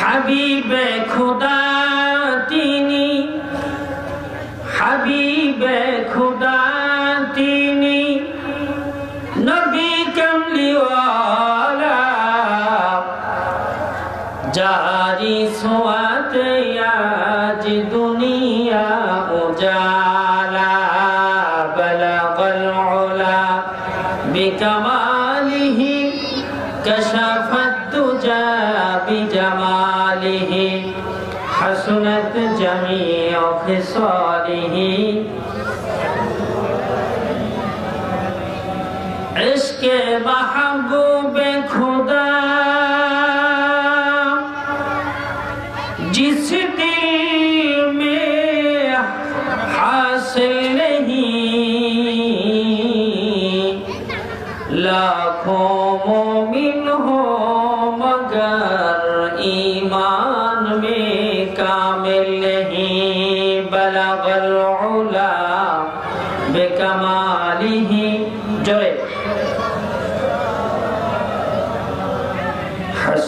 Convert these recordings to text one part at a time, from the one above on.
হাবিবে খোদা তিনি হাবিবে খোদা তিনি নবী কমলিওয়ালা জারি সোয়াতে सालिहीन इश्क महबूब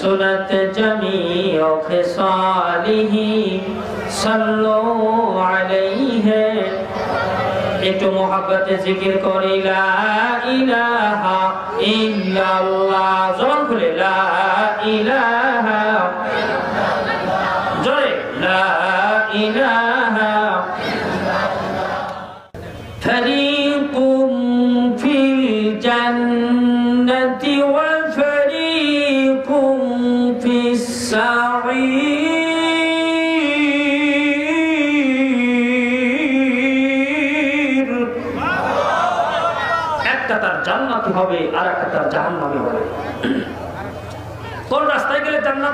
حسنت جميع خصاله صلوا عليه একটু মোহাব্বতে জিকির করি লা ইলাহা ইল্লাল্লাহ জবান খুলে লা ইলাহা জোরে লা ইলাহা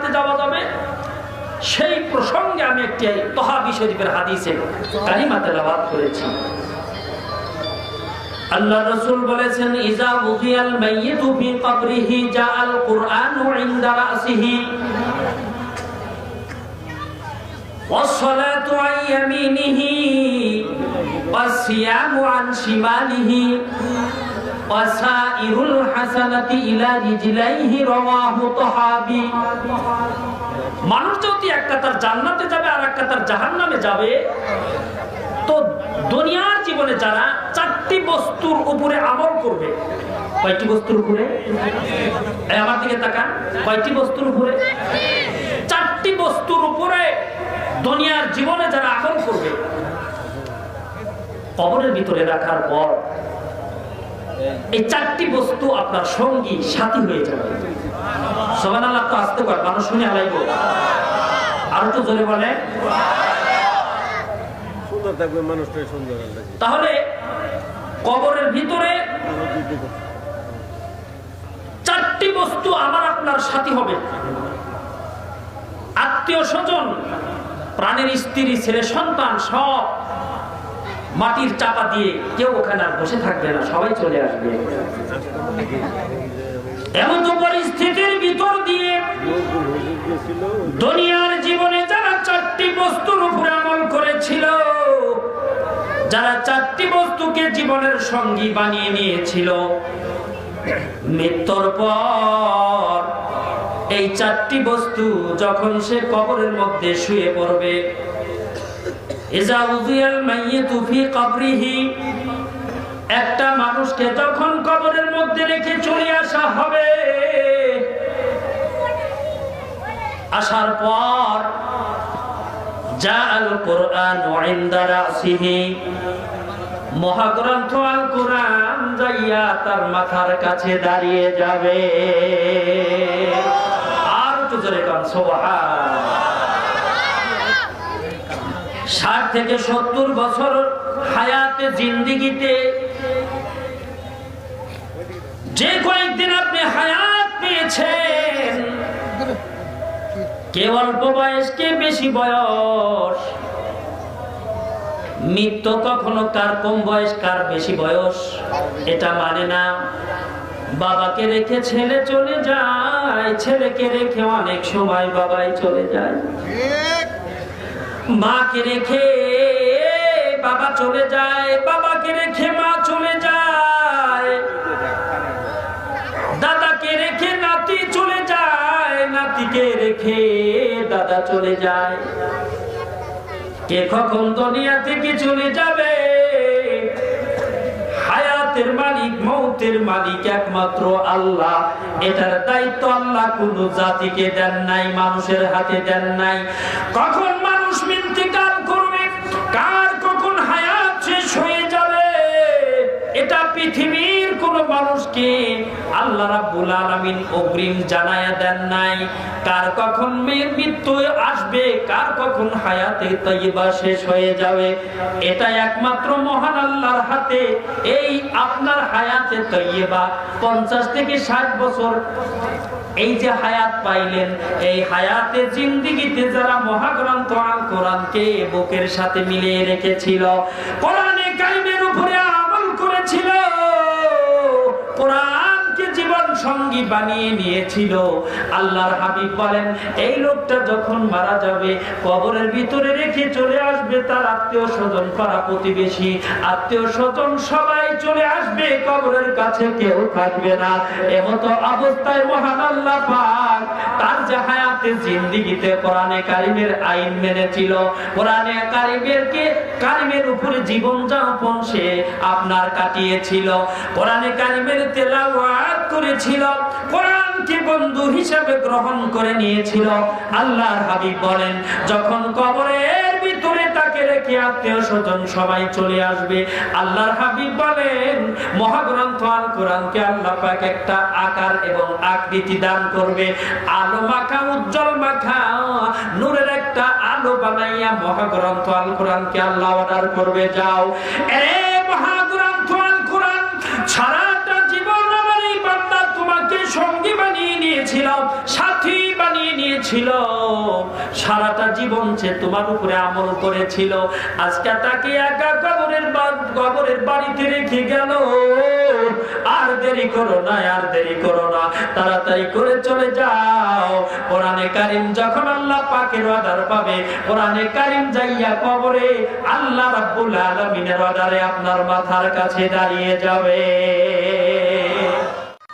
জান্নাতে যাওয়া যাবে সেই প্রসঙ্গে আমি একটি তহাবি শরীফের হাদিসে কালিমা তেলাওয়াত করেছি আল্লাহ রাসূল বলেছেন ইজা বুদিয়াল মাইয়িতু ফি কবরিহি জাআল কুরআনু ইনদা রাসিহি والصلاة عن يمينه والصيام عن شماله ওয়াসাইরুল হাসানাতি ইলা রিজলাইহি রাওয়াহু তাহাবি মানুষ যদি একটা তার জান্নাতে যাবে আর একটা তার জাহান্নামে যাবে, তো দুনিয়ার জীবনে যারা চারটি বস্তুর উপরে আমল করবে, কয়টি বস্তুর উপরে? আমার দিকে তাকান, কয়টি বস্তুর উপরে? চারটি বস্তুর উপরে দুনিয়ার জীবনে যারা আমল করবে, কবরের ভিতরে রাখার পর এই চারটি বস্তু আপনার সঙ্গী সাথী হয়ে যাবে। সবাই আল্লাহ তো আসতে পারে মানুষ শুনে আলাইব। আর একটু জোরে বলে তাহলে কবরের ভিতরে চারটি বস্তু আমার আপনার সাথী হবে। আত্মীয় স্বজন প্রাণের স্ত্রী ছেলে সন্তান সব মাটির চাপা দিয়ে কেউ ওখানে আর বসে থাকবে না, সবাই চলে আসবে। এমন তো পরিস্থিতির ভিতর দিয়ে দুনিয়ার জীবনে যারা চারটি বস্তুর উপরে আমল করেছিল, যারা চারটি বস্তুকে জীবনের সঙ্গী বানিয়ে নিয়েছিল, মৃত্যুর পর এই চারটি বস্তু যখন সে কবরের মধ্যে শুয়ে পড়বে ইজা উযিয়াল মাইয়িতু ফি কবরিহি। একটা মানুষকে যখন কবরের মধ্যে রেখে চলে আসা হবে, আসার পর যা আল কোরআন মহাগ্রন্থ আল কোরআন যাইয়া তার মাথার কাছে দাঁড়িয়ে যাবে। আর একটু জোরে কান ষাট থেকে সত্তর বছর হায়াতে জিন্দিগিতে যে কয়েকদিন আপনি হায়াত পেয়েছেন, কে অল্প বয়স, কে বেশি বয়স মৃত্যু কখনো কার কম বয়স, কার বেশি বয়স, এটা মানে না। বাবাকে রেখে ছেলে চলে যায়, ছেলেকে রেখে অনেক সময় বাবাই চলে যায়। মাকে রেখে বাবা চলে যায়, বাবাকে রেখে মা চলে যায়। দাদাকে রেখে নাতি চলে যায়, নাতিকে রেখে তারা চলে যায়। কে কখন দুনিয়া থেকে চলে যাবে? হায়াতের মালিক, মৌতের মালিক একমাত্র আল্লাহ। এটার দায়িত্ব আল্লাহ, কোন জাতিকে দেন নাই, মানুষের হাতে দেন নাই। কখন মানুষ পৃথিবীর কোন মানুষকে আল্লাহ রাব্বুল আলামিন অগ্রিম জানায়া দেন নাই। কার কখন মেয়ের মৃত্যু আসবে, কার কখন হায়াতে তৈবা শেষ হয়ে যাবে এটা একমাত্র মহান আল্লাহর হাতে। এই আপনার হায়াতে তৈবা পঞ্চাশ থেকে ষাট বছর এই যে হায়াত পাইলেন, এই হায়াতে জিন্দিগিতে যারা মহাগ্রন্থ আল কোরআনকে বুকের সাথে মিলিয়ে রেখেছিল কোরআনে সঙ্গী বানিয়ে নিয়েছিল। আল্লাহর হাবিব বলেন, এই লোকটা যখন মারা যাবে, কবরের ভিতরে রেখে চলে আসবে তার আত্মীয় স্বজন পাড়া প্রতিবেশী। আত্মীয় স্বজন সবাই চলে আসবে, কবরের কাছে কেউ থাকবে না। এমতো অবস্থায় মহান আল্লাহ পাক তার যে হায়াতে জিন্দিগিতে কোরআনে কারিমের আইন মেনেছিল। কোরআনে কারিমের কে? কারিমের উপরে জীবন যাপন সে আপনার কাটিয়েছিল। কোরআনে কারিমের তেলাওয়াত করেছিল, কোরআনকে বন্ধু হিসাবে গ্রহণ করে নিয়েছিল। আল্লাহর হাবিব বলেন, যখন কবরের ভিতরে তাকে রেখে আত্মীয় স্বজন সবাই চলে আসবে, আল্লাহর হাবিব বলেন, মহাগ্রন্থ আল কোরআনকে আল্লাহ পাক একটা আকার এবং আকৃতি দান করবে। আলো মাখা, উজ্জ্বল মাখা, নূরের একটা আলো বানাইয়া মহাগ্রন্থ আল কোরআনকে আল্লাহ অর্ডার করবে। যাও নিয়েছিল সাথী বানিয়ে নিয়েছিল। সারাটা জীবন সে তোমার উপরে আমল করেছিল। আজকে তাকে একা কবরের কবরের বাড়িতে রেখে গেল। আর দেরি করো না, আর দেরি করো না, তাড়াতাড়ি করে চলে যাও। কোরআনে কারিম যখন আল্লাহ পাকের অর্ডার পাবে, কোরআনে কারিম যাইয়া কবরে আল্লাহ রাব্বুল আলামিনের অর্ডারে আপনার মাথার কাছে দাঁড়িয়ে যাবে।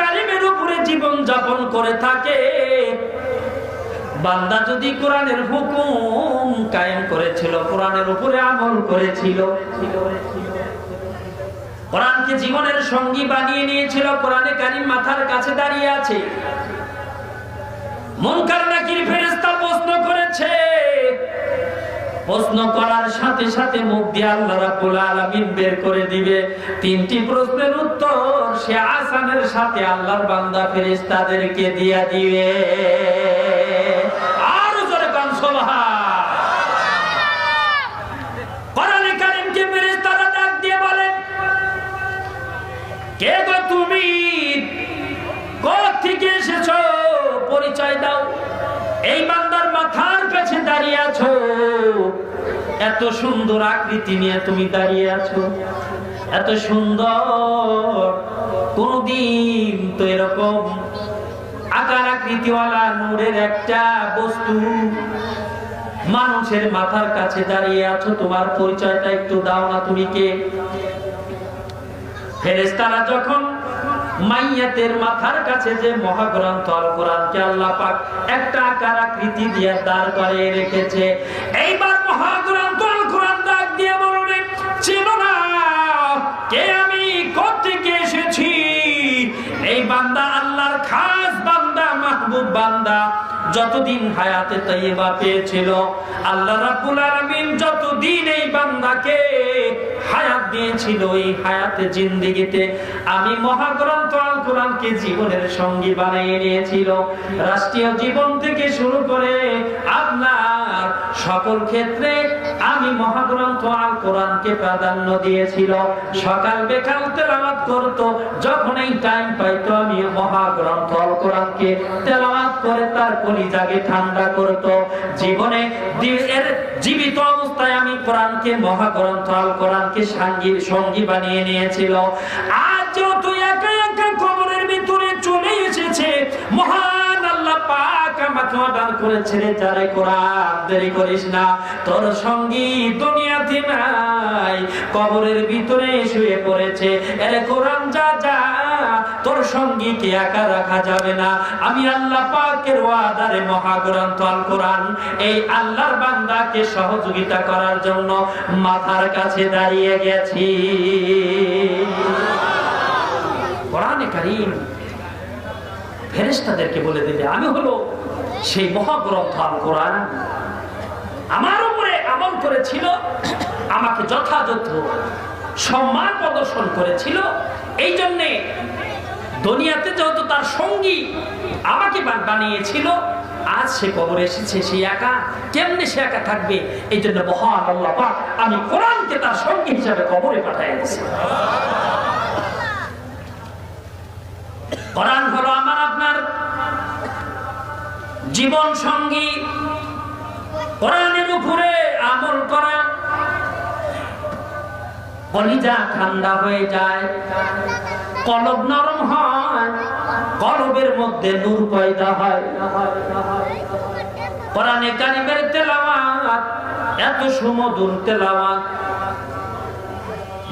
কালিমের উপরে জীবন যাপন করে থাকে। বান্দা যদি কোরআনের হুকুম কায়েম করেছিল, কোরআনের উপরে আমল করেছিল। কোরআনকে জীবনের সঙ্গী বানিয়ে নিয়েছিল, কোরআনে কারিম মাথার কাছে দাঁড়িয়ে আছে। মুনকার নাকির ফেরেশতা প্রশ্ন করেছে, প্রশ্ন করার সাথে সাথে মুখ দিয়ে আল্লাহ বের করে দিবে। তিনটি প্রশ্নের উত্তর সে আসানের সাথে আল্লাহর বান্দা ফেরেশতাদেরকে দিয়া দিবে। জোরে থেকে এসেছ? পরিচয় দাও। এই বান্দার মাথার দাঁড়িয়ে আছো। এত সুন্দর আকৃতি নিয়ে তুমি দাঁড়িয়ে আছো। এত সুন্দর কোনদিন তো এরকম আকার আকৃতিওয়ালা নূরের একটা বস্তু। মানুষের মাথার কাছে দাঁড়িয়ে আছো, তোমার পরিচয়টা একটু দাও না তুমি কে? ফেরেশতারা যখন মাইয়াতের মাথার কাছে যে মহাগ্রন্থ আল কোরআনকে আল্লাহ পাক একটা আকার আকৃতি দিয়ে দাঁড় করে রেখেছে, এইবার মহাগ্রন্থ আল কোরআন ডাক দিয়ে বলবে, চিনো না, কে বান্দা যতদিন হায়াতে তৈবা পেয়েছিল, আল্লাহ রাব্বুল আলামিন যতদিন এই বান্দাকে হায়াত দিয়েছিল এই হায়াতে জিন্দেগিতে, আমি মহাগ্রন্থ আল কোরআনকে জীবনের সঙ্গী বানিয়ে নিয়েছিল। রাষ্ট্রীয় জীবন থেকে শুরু করে আপনার সকল ক্ষেত্রে আমি মহাগ্রন্থ আল কোরআনকে প্রাধান্য দিয়েছিল। সকাল বেকাল তেলাওয়াত করত, যখন এই টাইম পাইতো আমি মহাগ্রন্থ আল কোরআনকে তেলাওয়াত করে তার কলিজাকে ঠান্ডা করত। জীবনে এর জীবিত অবস্থায় আমি কোরআনকে, মহাগ্রন্থ আল কোরআনকে সঙ্গী সঙ্গী বানিয়ে নিয়েছিল। আজ পাক আমাকে অর্ডার করেছে রে যারে কোরআন দেরি করিস না। তোর সঙ্গী দুনিয়াতে নাই, কবরের ভিতরে শুয়ে পড়েছে। এরে কোরআন যা যা, তোর সঙ্গীকে একা রাখা যাবে না। আমি আল্লাহ পাকের ওয়াদারে মহাগ্রন্থ আল কোরআন এই আল্লাহর বান্দাকে সহযোগিতা করার জন্য মাথার কাছে দাঁড়িয়ে গেছি। কোরআনে কারীম ফেরেশতাদেরকে বলে দিলে, আমি হলো সেই মহাগ্রন্থ আল কোরআন আমার উপরে আমল করেছিল, আমাকে যথাযথ সম্মান প্রদর্শন করেছিল। এই জন্যে দুনিয়াতে যেহেতু তার সঙ্গী আমাকে বানিয়েছিল, আজ সে কবর এসেছে, সে একা। কেমনে সে একা থাকবে? এই জন্য মহান আল্লাহ পাক আমি কোরআনকে তার সঙ্গী হিসাবে কবরে পাঠিয়ে দিয়েছি। কোরআন জীবন সঙ্গী, কোরআনের উপরে আমল করা, কলিজা ঠান্ডা হয়ে যায়, কলব নরম হয়, কলবের মধ্যে নূর পয়দা হয়। কোরআনে কারিমের তেলাওয়াত, এত সুমধুর তেলাওয়াত।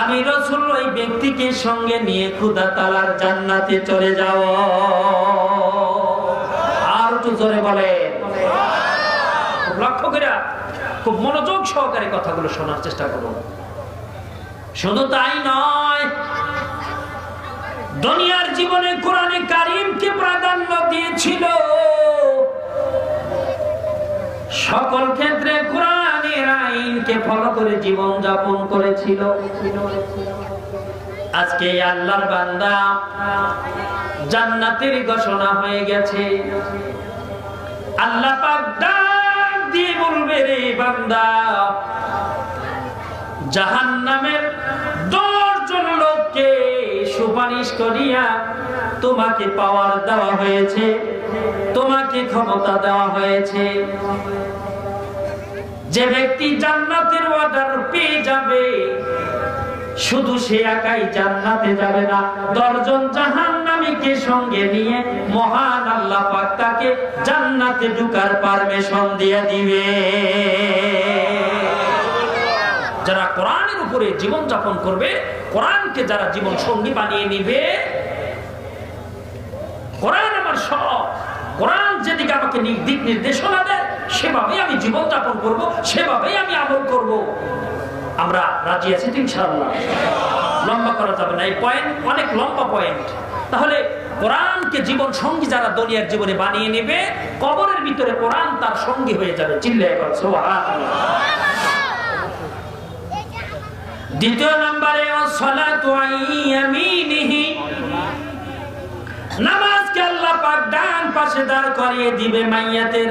আমি রসুল ওই ব্যক্তিকে সঙ্গে নিয়ে খুদা তালার জান্নাতে চলে যাও আর একটু জোরে বলে লক্ষ্য করে, খুব মনোযোগ সহকারে কথাগুলো শোনার চেষ্টা করুন। শুধু তাই নয়, দুনিয়ার জীবনে কোরআনে কারিমকে প্রাধান্য দিয়েছিল। সকল ক্ষেত্রে কোরআনের আইনকে ফলো করে জীবন যাপন করেছিল। আজকে আল্লাহর বান্দা জান্নাতের ঘোষণা হয়ে গেছে। আল্লাহ পাক ডাক দিয়ে বলবে, রে বান্দা, জাহান্নামের দশজন লোককে সুপারিশ করিয়া তোমাকে পাওয়ার দেওয়া হয়েছে, তোমাকে ক্ষমতা দেওয়া হয়েছে। যে ব্যক্তি জান্নাতের অর্ডার পেয়ে যাবে, শুধু সে একাই জান্নাতে যাবে না, দশজন জাহান্নামীকে সঙ্গে নিয়ে মহান আল্লাহ পাক তাকে জান্নাতে ঢুকার পারমিশন দিয়ে দিবে। যারা কোরআনের উপরে জীবন যাপন করবে, কোরআনকে যারা জীবন সঙ্গী বানিয়ে নিবে, কোরআন আমার সব, কোরআন যেদিকে আমাকে দিক নির্দেশনা দেয় সেভাবেই আমি জীবন যাপন করব, সেভাবেই আমি আমল করব। আমরা রাজি আছি তো ইনশাআল্লাহ? লম্বা করা যাবে না, এই পয়েন্ট অনেক লম্বা পয়েন্ট তাহলে কোরআনকে জীবন সঙ্গী যারা দুনিয়ার জীবনে বানিয়ে নেবে, কবরের ভিতরে কোরআন তার সঙ্গী হয়ে যাবে। চিল্লে এখন দ্বিতীয় নম্বরে নামাজকে আল্লাহ পাক ডান পাশে দাঁড় করিয়ে দিবে মাইয়াতের।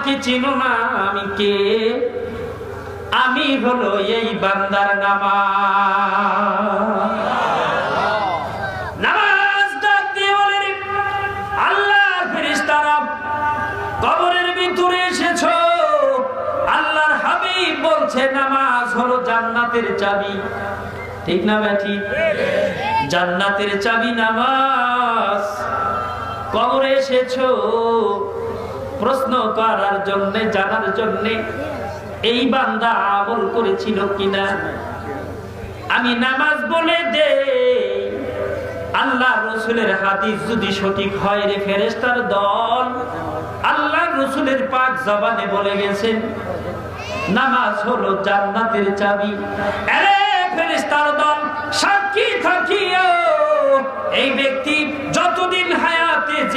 আমাকে চিনো না আমি কে? আমি হলো এই বান্দার নামাজ। নামাজ হলো জান্নাতের চাবি। ঠিক জান্নাতের চাবি নামাজ। কবরে এসেছ প্রশ্ন করার জন্য, জানার জন্য এই বান্দা আমল করেছিল কিনা? আমি নামাজ বলে দে। আল্লাহ রসুলের হাদিস যদি সঠিক হয় রে ফেরেস্তার দল, আল্লাহ রসুলের পাক জবানে বলে গেছেন, নামাজ হলো জান্নাতের চাবি। আরে ফেরেশতার দল, সাক্ষী থাকিও। এই ব্যক্তি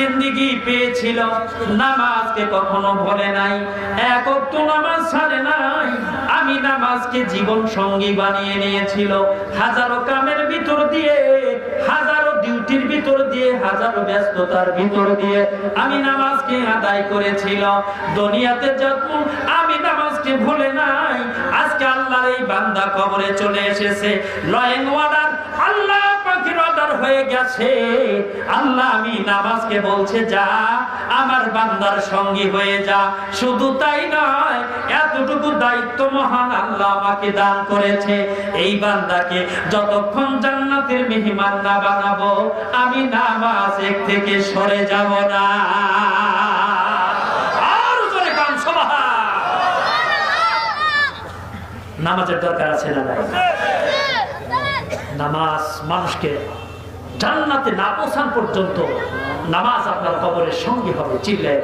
জিন্দিগি পেয়েছিল। নামাজকে কখনো ভুলে নাই। এক অক্ত নামাজ ছাড়ে নাই। আমি নামাজকে জীবন সঙ্গী বানিয়ে নিয়েছিল। হাজারো কামের ভিতর দিয়ে, হাজারো ডিউটির ভিতর দিয়ে, হাজারো ব্যস্ততার ভিতর দিয়ে আমি নামাজকে আদায় করেছিল। দুনিয়াতে যখন আমি নামাজকে ভুলে নাই, আজকে আল্লাহর এই বান্দা কবরে চলে এসেছে। লয়েন হয়ে গেছে। আল্লাহ আমি নামাজকে বলছে, যা, আমার বান্দার সঙ্গী হয়ে যা। শুধু তাই নয়, এতটুকু দায়িত্ব মহান আল্লাহ আমাকে দান করেছে। এই বান্দাকে যতক্ষণ জান্নাতের মেহমান না বানাবো, আমি নামাজ এক থেকে সরে যাব না। নামাজের দরকার আছে না নামাজ মানুষকে জান্নাতে না পৌঁছান পর্যন্ত নামাজ আপনার কবরের সঙ্গে হবে। চিল্লায়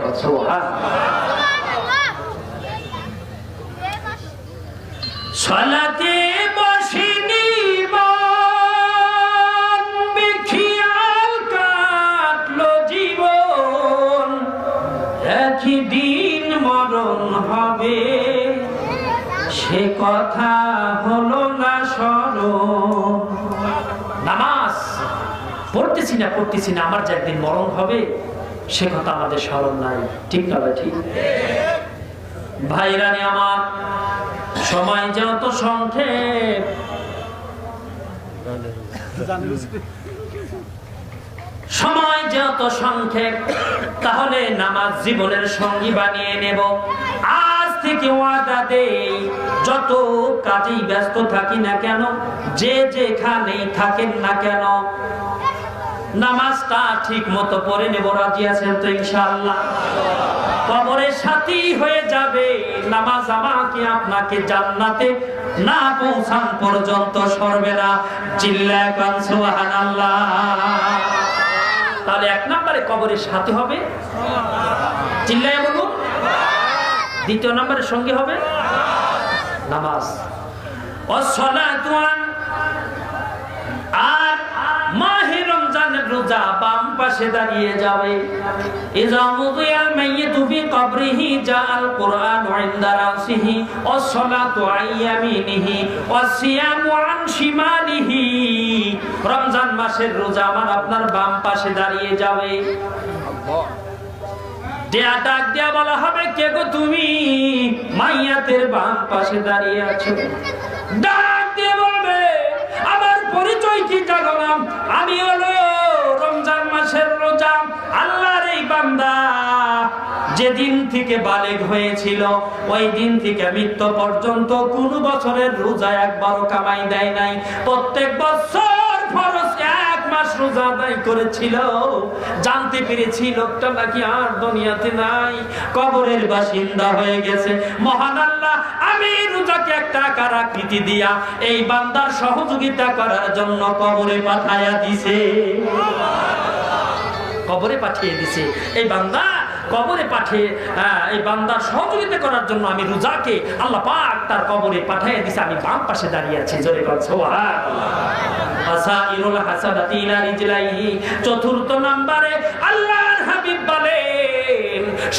সলাতে পড়তেছি না পড়তেছি না, আমার যে একদিন মরণ হবে, সে কথা আমাদের স্মরণ নাই। ঠিক না ঠিক? ভাইরানি আমার, সময় যত সংক্ষেপ। সময় যত সংক্ষেপ, তাহলে নামাজ জীবনের সঙ্গী বানিয়ে নেব। আজ থেকে ওয়াদা দেই, যত কাজেই ব্যস্ত থাকি না কেন, যে যেখানেই থাকেন না কেন নামাজটা ঠিক মতো পড়ে নেব, রাজি আছেন তো ইনশাআল্লাহ? কবরের সাথী হয়ে যাবে, নামাজ আমাকে আপনাকে জান্নাতে না পৌঁছান পর্যন্ত সরবে না। চিল্লা কান, সুবহানাল্লাহ। তাহলে এক নম্বরে কবরের সাথে হবে? চিল্লায় বলুন। দ্বিতীয় নম্বরের সঙ্গে হবে? নামাজ। অসলাতু আন রমজান মাসের রোজা আমার আপনার বাম পাশে দাঁড়িয়ে যাবে। বলা হবে, কে গো তুমি? মাইয়াতের বাম পাশে দাঁড়িয়ে আছো। ডাক আমার পরিচয় কি জানো আমি হলো আল্লাহর এই বান্দা যেদিন থেকে বালেগ হয়েছিল, ওই দিন থেকে মৃত্যু পর্যন্ত কোন বছরের রোজা একবারও কামাই দেয় নাই। প্রত্যেক বছর এক মাস রোজা আদায় করেছিল। জানতে পেরেছি লোকটা নাকি আর দুনিয়াতে নাই। কবরের বাসিন্দা হয়ে গেছে। মহান আল্লাহ, আমি রোজাকে একটা আকার আকৃতি দিয়া এই বান্দার সহযোগিতা করার জন্য কবরে পাঠাইয়া দিছে। কবরে পাঠিয়ে দিছে। এই বান্দা কবরে পাঠিয়ে এই বান্দার সহযোগিতা করার জন্য আমি রোজাকে আল্লাহ পাক তার কবরে পাঠিয়ে দিছে। আমি বাম পাশে দাঁড়িয়ে আছি। জোরে চতুর্থ নম্বরে আল্লাহর হাবিব বলেন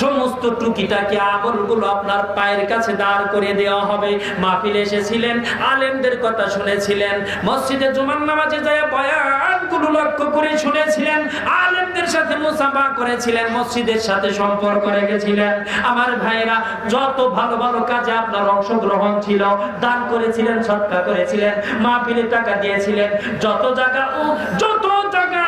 সমস্ত টুকিটাকে আমলগুলো আপনার পায়ের কাছে দাঁড় করে দেওয়া হবে। মাহফিলে এসেছিলেন, আলেমদের কথা শুনেছিলেন, মসজিদে জুমার নামাজে যায় বয়ানগুলো লক্ষ্য করে শুনেছিলেন, আলেমদের সাথে মুসাফা করেছিলেন, মসজিদের সাথে সম্পর্ক রেখেছিলেন। আমার ভাইরা যত ভালো ভালো কাজে আপনার অংশগ্রহণ ছিল, দান করেছিলেন সৎকা করেছিলেন, মাহফিলে টাকা দিয়েছিলেন, যত জায়গা ও যত জায়গা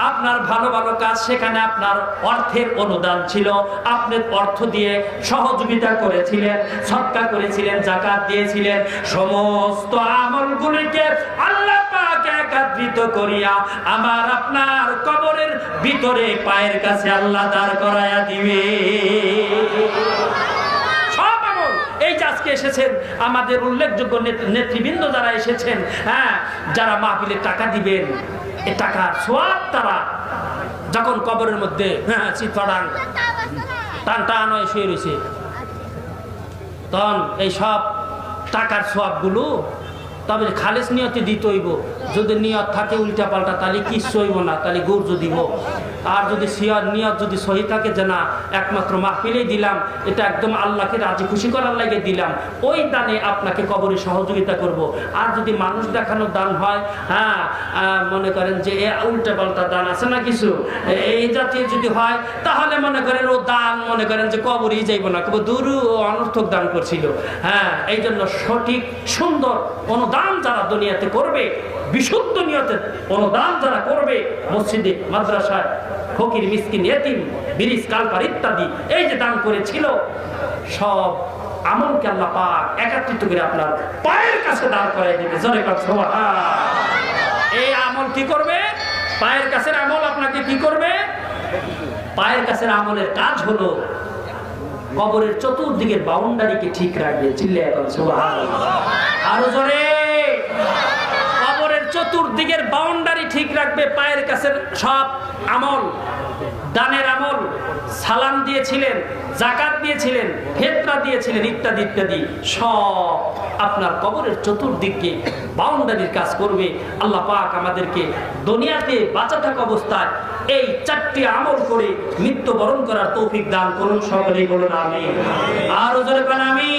আপনার ভালো ভালো কাজ, সেখানে আপনার অর্থের অনুদান ছিল। আপনি অর্থ দিয়ে সহযোগিতা করেছিলেন, সৎকা করেছিলেন, জাকাত দিয়েছিলেন। সমস্ত আমলগুলিকে আল্লাহ করিয়া আমার আপনার কবরের ভিতরে পায়ের কাছে এই এসেছেন, আমাদের উল্লেখযোগ্য নেত- নেতৃবৃন্দ যারা এসেছেন হ্যাঁ যারা মাহফিলে টাকা দিবেন এ টাকার সোয়াব তারা। যখন কবরের মধ্যে হ্যাঁ টান টান হয়ে শুয়ে তখন এই সব টাকার সোয়াবগুলো তবে খালেস নিয়তে দিতে হইব। যদি নিয়ত থাকে উল্টা পাল্টা তাহলে কি সইব না, তাহলে গৌর্য দিব আর যদি সিয়র নিয়ত যদি সহি থাকে যে না, একমাত্র মাহফিলেই দিলাম, এটা একদম আল্লাহকে রাজি খুশি করার লাগে দিলাম, ওই দানে আপনাকে কবরে সহযোগিতা করব। আর যদি মানুষ দেখানোর দান হয় হ্যাঁ মনে করেন যে, এ, উল্টা পাল্টা দান আছে না কিছু? এই জাতীয় যদি হয়, তাহলে মনে করেন ও দান, মনে করেন যে কবরই যাইব না। কেবল দুরু ও অনর্থক দান করছিল। হ্যাঁ এই জন্য সঠিক, সুন্দর অনুদান যারা দুনিয়াতে করবে, বিশুদ্ধ নিয়তে অনুদান যারা করবে, মসজিদে, মাদ্রাসায় ফকির, মিসকিন এতিম বিরিশ কালপার ইত্যাদি এই যে দান করেছিল, সব আমলকে আল্লাহ পাক একত্রিত করে আপনার পায়ের কাছে দাঁড় করাই দিবে। জরে এই আমল কি করবে? পায়ের কাছের আমল আপনাকে কি করবে? পায়ের কাছের আমলের কাজ হলো কবরের চতুর্দিকের বাউন্ডারিকে ঠিক রাখবে। চিল্লে এখন। আরও জোরে। চতুর্দিকের বাউন্ডারি ঠিক রাখবে, পায়ের কাছে সব আমল, দানের আমল, সালাম দিয়েছিলেন, জাকাত দিয়েছিলেন ফেতরা দিয়েছিলেন, ইত্যাদি ইত্যাদি, সব আপনার কবরের চতুর্দিককে বাউন্ডারির কাজ করবে। আল্লাহ পাক আমাদেরকে দুনিয়াতে বাঁচা থাকা অবস্থায় এই চারটি আমল করে মৃত্যুবরণ করার তৌফিক দান করুন, সকলেই বলুন আমি আর জোরে আমি